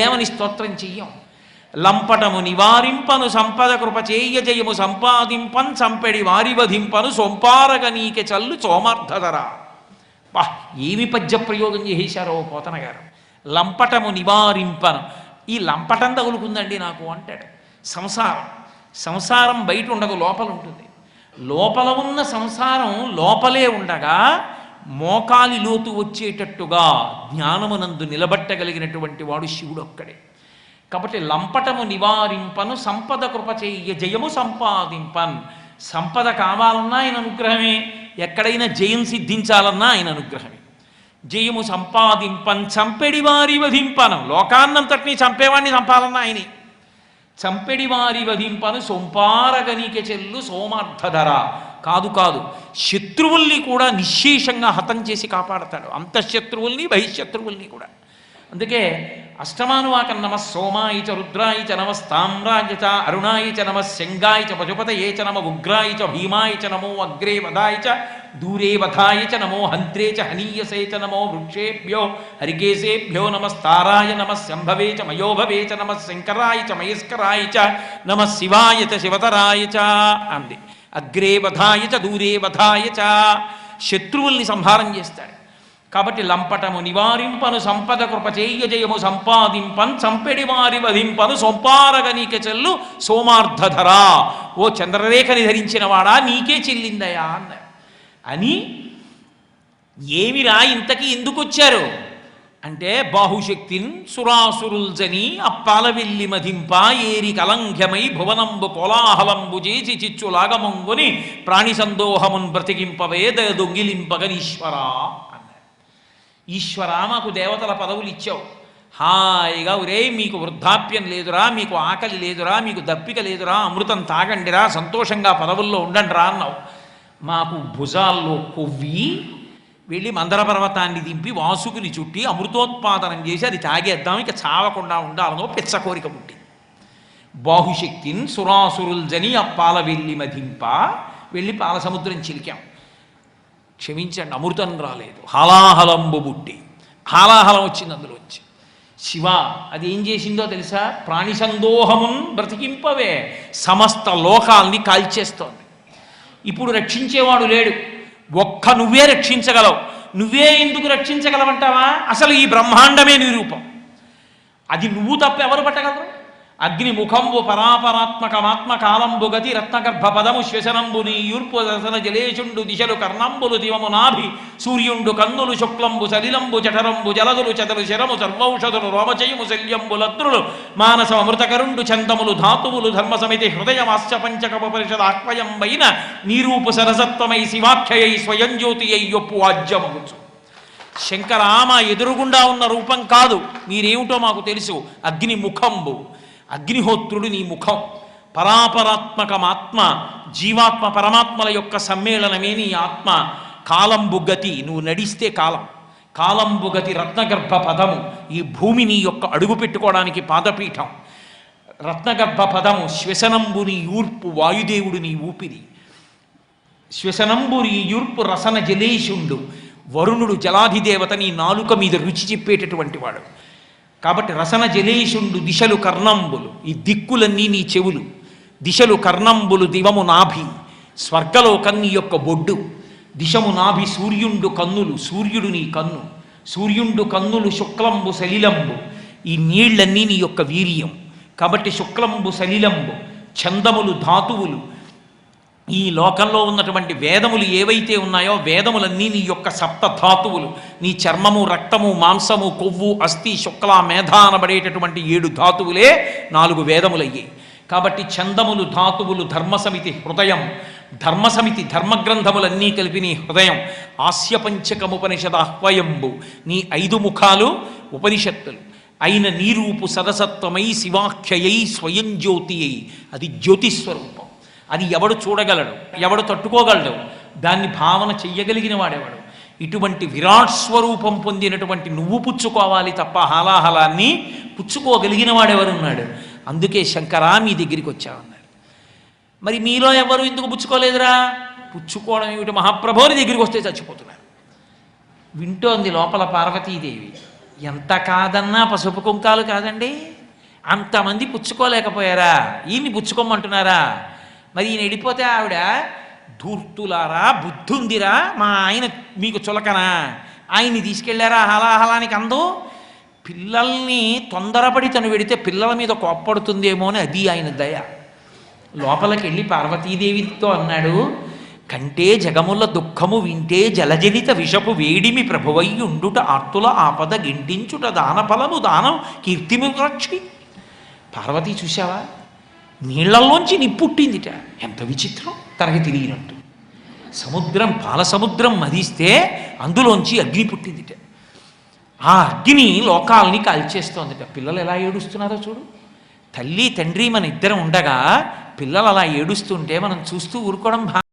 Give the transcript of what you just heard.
దేవని స్తోత్రం చెయ్యం లంపటము నివారింపను సంపద కృప చేయ జయము సంపాదింపన్ సంపెడి వారి వధింపను సొంపారగ నీకె చల్లు సోమార్థధరా బా ఏమి పద్య ప్రయోగం చేసేశారో పోతన గారు లంపటము నివారింపను ఈ లంపటం తగులుకుందండి నాకు అంటాడు సంసారం సంసారం బయట ఉండదు లోపల ఉంటుంది లోపల ఉన్న సంసారం లోపలే ఉండగా మోకాలి లోతు వచ్చేటట్టుగా జ్ఞానమునందు నిలబట్టగలిగినటువంటి వాడు శివుడు ఒక్కడే కాబట్టి లంపటము నివారింపను సంపద కృపచేయ జయము సంపాదింపన్. సంపద కావాలన్నా ఆయన అనుగ్రహమే ఎక్కడైనా జయం సిద్ధించాలన్నా ఆయన అనుగ్రహమే. జయము సంపాదింపన్ చంపెడి వారి వధింపనం. లోకాన్నంతటినీ చంపేవాడిని చంపాలన్నా ఆయనే. చంపెడి వారి వధింపను సొంపారగనిక చెల్లు సోమార్థధర. కాదు కాదు. శత్రువుల్ని కూడా నిశ్శేషంగా హతం చేసి కాపాడతాడు. అంతఃశత్రువుల్ని బహిశత్రువుల్ని కూడా. అందుకే అష్టమానువాకం నమ సోమాయ చ రుద్రాయ చ నమ స్థామ్రాయ చ అరుణాయ చ నమ శంగాయ చ పశుపతయే చ నమ ఉగ్రాయ చ భీమాయ చ నమో అగ్రే వదాయ చ దూరే వథాయ చ నమో హంత్రే చ హనీయసే చ నమో వృక్షేభ్యో హరికేశేభ్యో నమస్తారాయ నమ శంభవే చ మయోభవే చ నమ శంకరాయ చ మయస్కరాయ చ నమ శివాయ చ శివతరాయ చ అంది అగ్రే వధాయ చ దూరే వధాయ చ శత్రువుల్ని సంహారం చేస్తాడు. కాబట్టి లంపటము నివారింపను సంపద కృప చేయ జయము సంపాదింపన్ చంపెడి వారి వధింపను సొంపారగ నీకే చెల్లు సోమార్థధరా ఓ చంద్రరేఖని ధరించిన వాడా నీకే చెల్లిందయా అన్నారు అని ఏమిరా ఇంతకీ ఎందుకు వచ్చారు అంటే బాహుశక్తిన్ సురాసురుల్జని అప్పాల వెళ్ళి మధింప ఏరి కలంఘ్యమై భువనంబు కోలాహలంబు చేసి చిచ్చులాగమంగుని ప్రాణి సందోహమున్ బ్రతికింపవే దొంగిలింపగనీశ్వరా అన్నారు. ఈశ్వర మాకు దేవతల పదవులు ఇచ్చావు హాయిగా ఒరే మీకు వృద్ధాప్యం లేదురా మీకు ఆకలి లేదురా మీకు దప్పిక లేదురా అమృతం తాగండిరా సంతోషంగా పదవుల్లో ఉండండిరా అన్నావు. మాకు భుజాల్లో కొవ్వి వెళ్ళి మందర పర్వతాన్ని దింపి వాసుకుని చుట్టి అమృతోత్పాదనం చేసి అది తాగేద్దాం. ఇక చావకుండా ఉండాలనో పిచ్చ కోరిక పుట్టింది బాహుశక్తిన్ సురాసురుల్ జని అప్పాల వెళ్ళి మధింప వెళ్ళి పాల సముద్రం చిలికాం. క్షమించండి అమృతం రాలేదు. హలాహలంబు బుట్టి హాలాహలం వచ్చింది అందులోంచి శివ అది ఏం చేసిందో తెలుసా? ప్రాణి సందోహమున్ బ్రతికింపవే. సమస్త లోకాల్ని కాల్చేస్తోంది. ఇప్పుడు రక్షించేవాడు లేడు. ఒక్క నువ్వే రక్షించగలవు. నువ్వే ఎందుకు రక్షించగలవంటావా? అసలు ఈ బ్రహ్మాండమే నిరూపం. అది నువ్వు తప్ప ఎవరు పట్టగలరు? అగ్ని ముఖంబు పరాపరాత్మకమాత్మ కాలంబు గతి రత్నగర్భ పదము శ్వశనంబు నీ యూర్పు దశన జలేషుండు దిశలు కర్ణంబులు దివము నాభి సూర్యుండు కన్నులు శుక్లంబు సలిలంబు జఠరంబు జలదులు చదలు శరము సర్వౌషధులు రోమచయము శల్యంబు లద్రులు మానస అమృతకరుండు చందములు ధాతువులు ధర్మ సమితి హృదయమాస్య పరిషద్ పరిషద నీరూపు సరసత్వమై శివాఖ్యయై స్వయం జ్యోతి అయ్యొప్పు ఆజ్యమగుచు. శంకరామ ఎదురుగుండా ఉన్న రూపం కాదు. మీరేమిటో మాకు తెలుసు. అగ్ని ముఖంబు అగ్నిహోత్రుడు నీ ముఖం. పరాపరాత్మకమాత్మ జీవాత్మ పరమాత్మల యొక్క సమ్మేళనమే నీ ఆత్మ. కాలంబుగతి నువ్వు నడిస్తే కాలం. కాలంబుగతి రత్నగర్భ పదము ఈ భూమిని యొక్క అడుగు పెట్టుకోవడానికి పాదపీఠం. రత్నగర్భ పదము శ్వసనంబు నీ ఊర్పు వాయుదేవుడు నీ ఊపిరి. శ్వసనంబురి యూర్పు రసన జలేషుండు వరుణుడు జలాధిదేవత నీ నాలుక మీద రుచి చెప్పేటటువంటి వాడు. కాబట్టి రసన జలేషుండు దిశలు కర్ణంబులు. ఈ దిక్కులన్నీ నీ చెవులు. దిశలు కర్ణంబులు దివము నాభి. స్వర్గలోకం నీ యొక్క బొడ్డు. దిశము నాభి సూర్యుండు కన్నులు సూర్యుడు నీ కన్ను. సూర్యుండు కన్నులు శుక్లంబు సలిలంబు. ఈ నీళ్ళన్నీ నీ యొక్క వీర్యం. కాబట్టి శుక్లంబు సలిలంబు. చందములు ధాతువులు. ఈ లోకంలో ఉన్నటువంటి వేదములు ఏవైతే ఉన్నాయో వేదములన్నీ నీ యొక్క సప్త ధాతువులు. నీ చర్మము రక్తము మాంసము కొవ్వు అస్థి శుక్ల మేధ అనబడేటటువంటి ఏడు ధాతువులే నాలుగు వేదములయ్యాయి కాబట్టి చందములు ధాతువులు ధర్మసమితి హృదయం ధర్మసమితి ధర్మగ్రంథములన్నీ కలిపి నీ హృదయం. ఆస్య అహ్వయంబు. నీ ఐదు ముఖాలు ఉపనిషత్తులు. అయిన నీరూపు సదసత్వమై శివాఖ్యయై స్వయం జ్యోతి అది జ్యోతిస్వరూపం. అది ఎవడు చూడగలడు ఎవడు తట్టుకోగలడు దాన్ని భావన చెయ్యగలిగిన వాడెవడు? ఇటువంటి విరాట్ స్వరూపం పొందినటువంటి నువ్వు పుచ్చుకోవాలి తప్ప హాలాహలాన్ని పుచ్చుకోగలిగిన వాడెవరున్నాడు? అందుకే శంకరా మీ దగ్గరికి వచ్చావన్నాడు మరి మీలో ఎవరు ఎందుకు పుచ్చుకోలేదురా? పుచ్చుకోవడం ఏమిటి? మహాప్రభుని దగ్గరికి వస్తే చచ్చిపోతున్నారు. వింటోంది లోపల పార్వతీదేవి. ఎంత కాదన్నా పసుపు కుంకాలు కాదండి. అంతమంది పుచ్చుకోలేకపోయారా? ఈయన్ని పుచ్చుకోమంటున్నారా? మరి ఈయన వెళ్ళిపోతే ఆవిడ ధూర్తులారా బుద్ధుందిరా మా ఆయన మీకు చులకనా? ఆయన్ని తీసుకెళ్ళారా హలాహలానికి అందు? పిల్లల్ని తొందరపడి తను వెడితే పిల్లల మీద కోప్పడుతుందేమో అని అది ఆయన దయ. లోపలికి వెళ్ళి పార్వతీదేవితో అన్నాడు కంటే జగముల దుఃఖము వింటే జలజనిత విషపు వేడిమి ప్రభువయ్యుండుట ఆర్తుల ఆపద గింటించుట దానఫలము దానం కీర్తిమి రక్షి పార్వతీ చూశావా? నీళ్ళలోంచి నిప్పుట్టిందిట. ఎంత విచిత్రం తనకి తెలియనట్టు సముద్రం పాల సముద్రం మదిస్తే అందులోంచి అగ్ని పుట్టిందిట. ఆ అగ్ని లోకాల్ని కాల్చేస్తోందిట. పిల్లలు ఎలా ఏడుస్తున్నారో చూడు. తల్లి తండ్రి మన ఇద్దరం ఉండగా పిల్లలు అలా ఏడుస్తుంటే మనం చూస్తూ ఊరుకోవడం